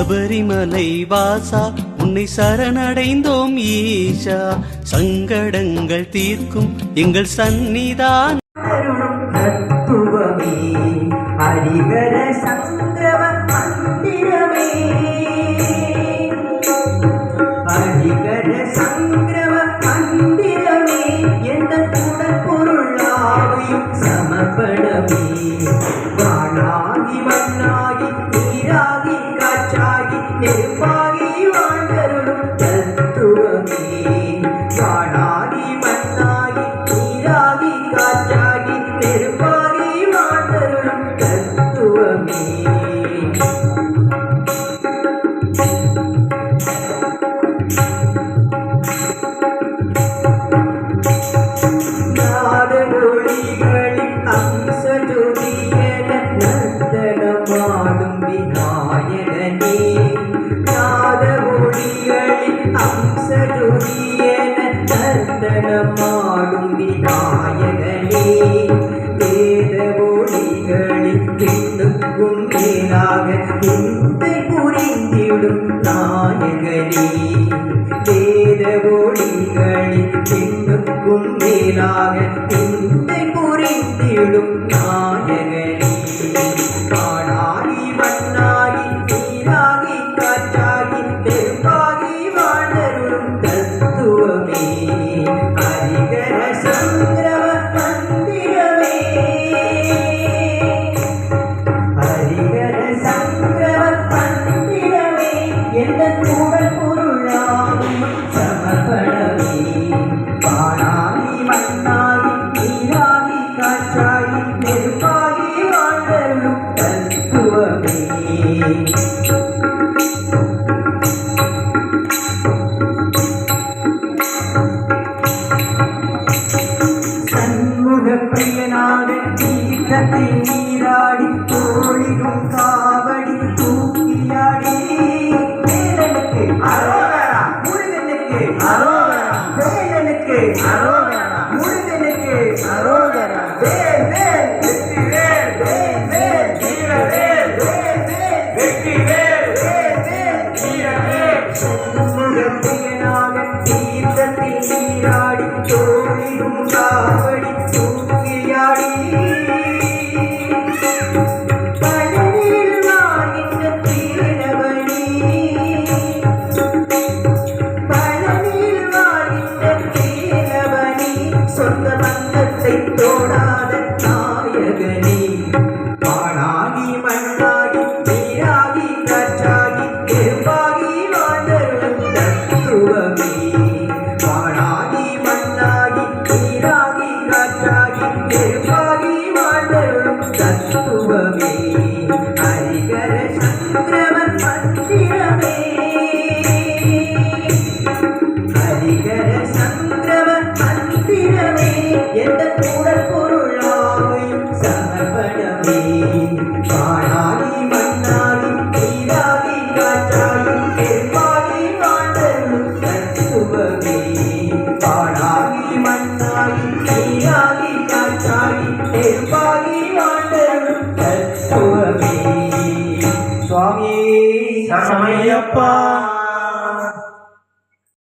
சபரிமலை வாசா உன்னை சரணடைந்தோம் ஈஷா. சங்கடங்கள் தீர்க்கும் எங்கள் சந்நிதான். அருளும் தத்துவமே மந்திரமே. மந்திரமே எந்த பொருளாவையும் சமப்படமே காணா நர்த்தனமாடும் விநாயகனே வேத ஒளிகளின் எண்ணுக்கும் மேலாக விந்தை புரிந்திடும் நாயகனே வேத ஒளிகளின் எண்ணுக்கும் மேலாக விந்தை புரிந்திடும் நாயகனே. தீர்த்தத்தில் நீராடி தோழிடும் காவடி தூக்கியாடி வேலனுக்கு அரோகரா. முருகனுக்கு அரோகரா. வேலனுக்கு அரோகரா. முருகனுக்கு அரோகரா. வேல் வேல். வெற்றி வேல். வேல் வேல். வீர வேல். வேல் வேல். வெற்றி வேல். வேல் வேல். வீர வேல். சண்முக பிரியனாக ரூபமே ஹரிகர சங்கரவன் மந்திரமே. ஹரிகர சங்கரவன் மந்திரமே எந்த சமர்ப்பணமே. அப்பா